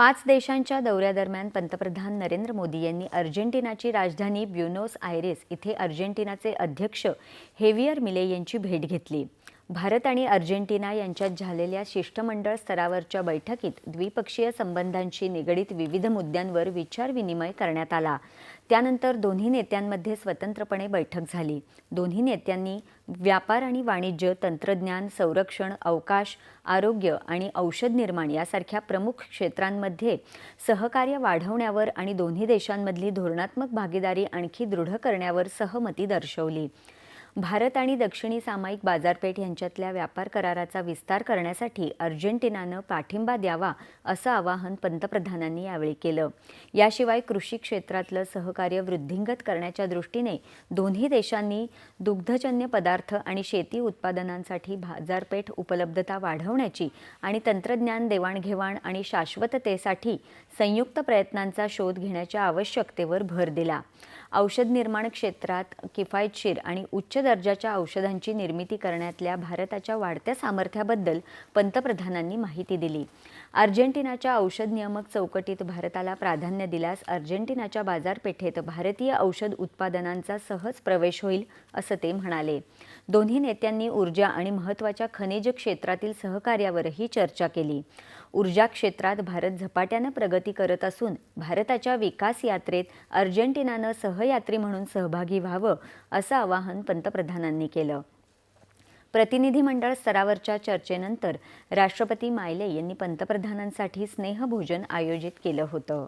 पाच देशांच्या दौऱ्यादरम्यान पंतप्रधान नरेंद्र मोदी यांनी अर्जेंटिनाची राजधानी ब्युनोस आयरेस इथे अर्जेंटिनाचे अध्यक्ष हेवियर मिले यांची भेट घेतली. भारत आणि अर्जेंटिना यांच्यात झालेल्या शिष्टमंडळ स्तरावरच्या बैठकीत द्विपक्षीय संबंधांशी निगडीत विविध मुद्द्यांवर विचारविनिमय करण्यात आला. त्यानंतर दोन्ही नेत्यांमध्ये स्वतंत्रपणे बैठक झाली. दोन्ही नेत्यांनी व्यापार आणि वाणिज्य तंत्रज्ञान संरक्षण अवकाश आरोग्य आणि औषध निर्माण यासारख्या प्रमुख क्षेत्रांमध्ये सहकार्य वाढवण्यावर आणि दोन्ही देशांमधली धोरणात्मक भागीदारी आणखी दृढ करण्यावर सहमती दर्शवली. भारत आणि दक्षिणी सामायिक बाजारपेठ यांच्यातल्या व्यापार कराराचा विस्तार करण्यासाठी अर्जेंटिनानं पाठिंबा द्यावा असं आवाहन पंतप्रधानांनी यावेळी केलं. याशिवाय कृषी क्षेत्रातलं सहकार्य वृद्धिंगत करण्याच्या दृष्टीने दोन्ही देशांनी दुग्धजन्य पदार्थ आणि शेती उत्पादनांसाठी बाजारपेठ उपलब्धता वाढवण्याची आणि तंत्रज्ञान देवाणघेवाण आणि शाश्वततेसाठी संयुक्त प्रयत्नांचा शोध घेण्याच्या आवश्यकतेवर भर दिला. औषध निर्माण क्षेत्रात किफायतशीर आणि उच्च दर्जाच्या औषधांची निर्मिती करण्यातल्या भारताच्या वाढत्या सामर्थ्याबद्दल पंतप्रधानांनी माहिती दिली. अर्जेंटिनाच्या औषध नियामक चौकटीत भारताला प्राधान्य दिल्यास अर्जेंटिनाच्या बाजारपेठेत भारतीय औषध उत्पादनांचा सहज प्रवेश होईल असं ते म्हणाले. दोन्ही नेत्यांनी ऊर्जा आणि महत्त्वाच्या खनिज क्षेत्रातील सहकार्यावरही चर्चा केली. ऊर्जा क्षेत्रात भारत झपाट्यानं प्रगती करत असून भारताच्या विकास यात्रेत अर्जेंटिनानं सहयात्री म्हणून सहभागी व्हावं असं आवाहन पंतप्रधानांनी केलं. प्रतिनिधी मंडळ स्तरावरच्या चर्चेनंतर राष्ट्रपती मायले यांनी पंतप्रधानांसाठी स्नेहभोजन आयोजित केलं होतं.